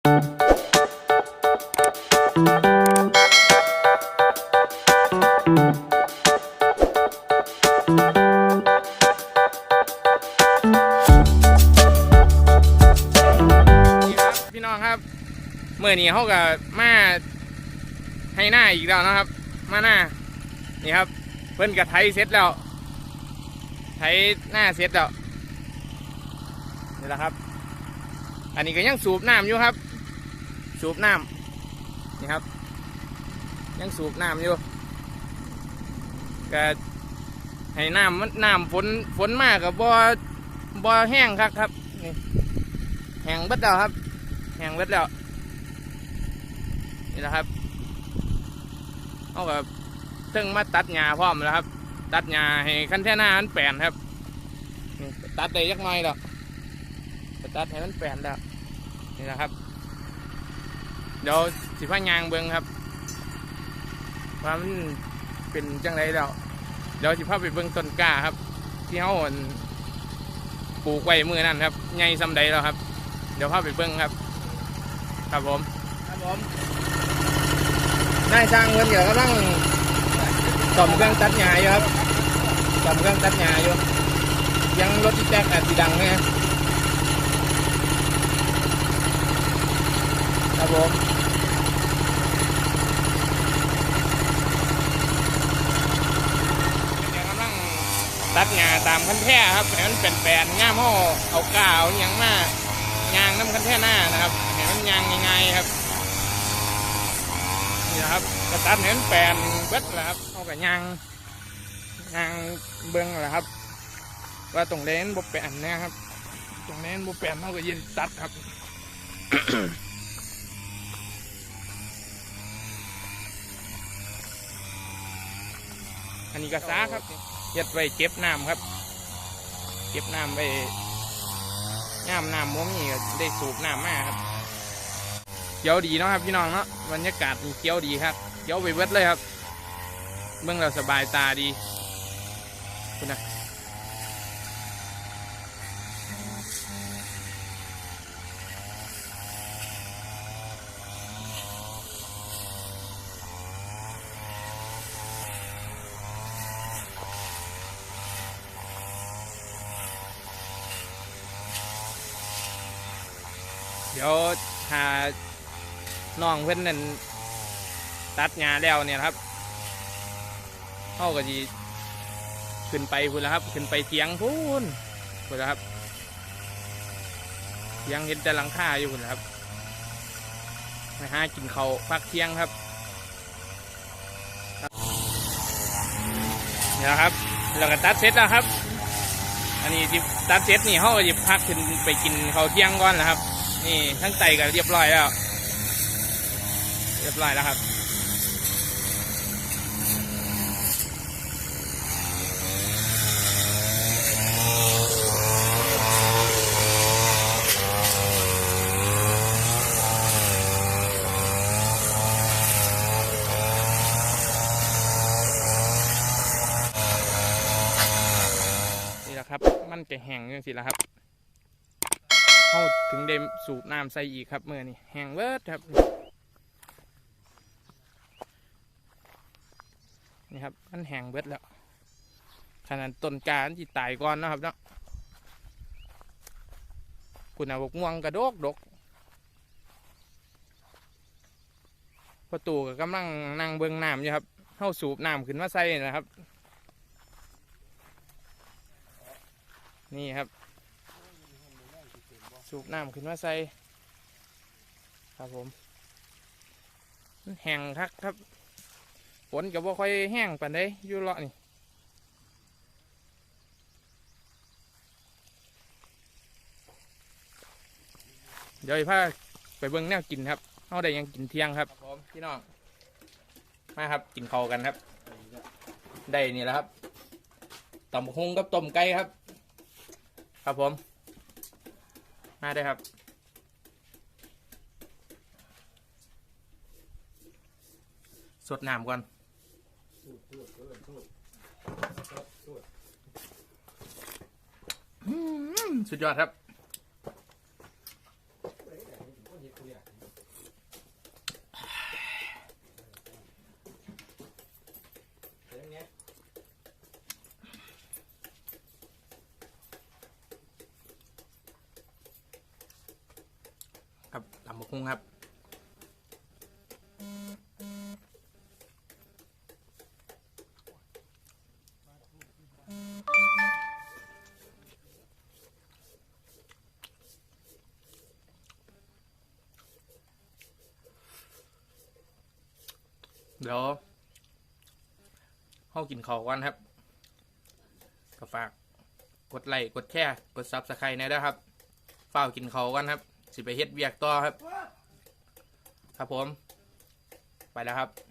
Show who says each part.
Speaker 1: พี่น้องครับเมื่อนี้เขากับมาให้หน้าอีกแล้วนะครับ มาหน้านี่ครับ เพิ่นกับไทยเสร็จแล้ว ไทยหน้าเสร็จแล้วนี่แหละครับ อันนี้ก็ยังสูบน้ำอยู่ครับ สูบน้ำนี่ครับ ยังสูบน้ำอยู่ก็ให้น้ำมันน้ำฝนฝนมากกับบ่บ่อแห้งครับครับนี่แห้งเบิดแล้วครับแห้งเบิดแล้วนี่แหละครับเอากับซึ่งมาตัดหญ้าพร้อมแล้วครับ ตัดหญ้าให้คันแท่หน้ามันแปลนครับนี่ตัดได้ยักหน่อยแล้วตัดให้มันแปลนแล้วนี่นะครับ เดี๋ยวสิพายางเบิงครับว่ามันเป็นจังไรแล้ว เดี๋ยวสิพาไปเบิงต้นกล้าครับ ที่เขาอั่นปลูกไว้มือนั่นครับใหญ่ซำใดแล้วครับ เดี๋ยวพาไปเบิงครับ ครับผม
Speaker 2: ครับผม
Speaker 1: นายช่างเพิ่นเดี๋ยวกำลังซ่อมเครื่องตัดหญ้าอยู่ครับซ่อมเครื่องตัดหญ้าอยู่ยังรถที่แจ๊กอาจสิดังไหมครับ ผมเดี๋ยวกำลังตัดหญ้าตามคันแท่ครับให้มันเป็นแปลนง่ามห่อเอากาวอหย่างมายางน้ำคันแท่หน้านะครับให้มันยางง่ายๆครับนี่นะครับกระตัดเห็นแปลนเบิดแหละครับเอากับยางยางเบิ้งแหละครับ ว่าตรงเลนบุแปลนเนี่ยครับ ตรงเลนบุแปลนเขาก็ยินตัดครับ อันนี้กระซาครับเย็ดไว้เก็บน้ำครับ เก็บน้ำไว้ำน้ำมัมีก็ได้สูบน้ำมาครับเขียวดีเนาะครับพี่น้องเนาะบรรยากาศมีเขียวดีครับเขียวไปเวทเลยครับ เบื้องเราสบายตาดีคุณนะ เดี๋ยวหาน้องเพื่อนนั่นตัดหญ้าแล้วเนี่ยครับเขาก็จีขึ้นไปพุ่นแล้วครับ ขึ้นไปเทียงพุ่นพุ่นแล้วครับเทียงเห็นแต่หลังคาอยู่พุ่นแล้วครับไปหากินเขาพักเที่ยงครับเนี่ยครับเราก็ตัดเสร็จแล้วครับ อันนี้ตัดเสร็จนี่เขาก็จะพักขึ้นไปกินเขาเที่ยงก่อนนะครับ นี่ทั้งไตก็เรียบร้อยแล้ว เรียบร้อยแล้วครับนี่แหละครับ มันจะแห้งจังสิแล้วครับ เข้าถึงได้สูบน้ำใส่อีกครับเมื่อนี้แห้งเวิร์ดครับนี่ครับมันแห้งเบิดแล้วขนาดต้นกาอันที่ตายก่อนนะครับเนาะคุณอาบกม่วงกระโดกดกประตูก็กำลังนั่งเบิ้งน้ำอยู่ครับเข้าสูบน้ำขึ้นมาใส่นะครับ นี่ครับ สูบน้ำขึ้นมาใส่ครับผมมันแห้งคักครับฝนก็บ่ค่อยแห้งปานใดอยู่เลาะนี่เดี๋ยวพาไปเบิ่งแนวกินครับเฮาได้หยังกินเที่ยงครับผมพี่น้องมาครับกินข้าวกันครับ ได้นี่แหละครับตำบักฮุงกับต้มไก่ครับ ครับผม มาได้ครับ สดน้ำก่อนสุดยอดครับเฮุงครับเดี๋ยวเข้ากินข้าวกันครับ ก็ฝากกดไลค์กดแชร์กดซับสไครต์นะด้ครับฝ้ากินข้าวกันครับ สิไปเฮ็ดเวียกต่อครับ ครับผม ไปแล้วครับ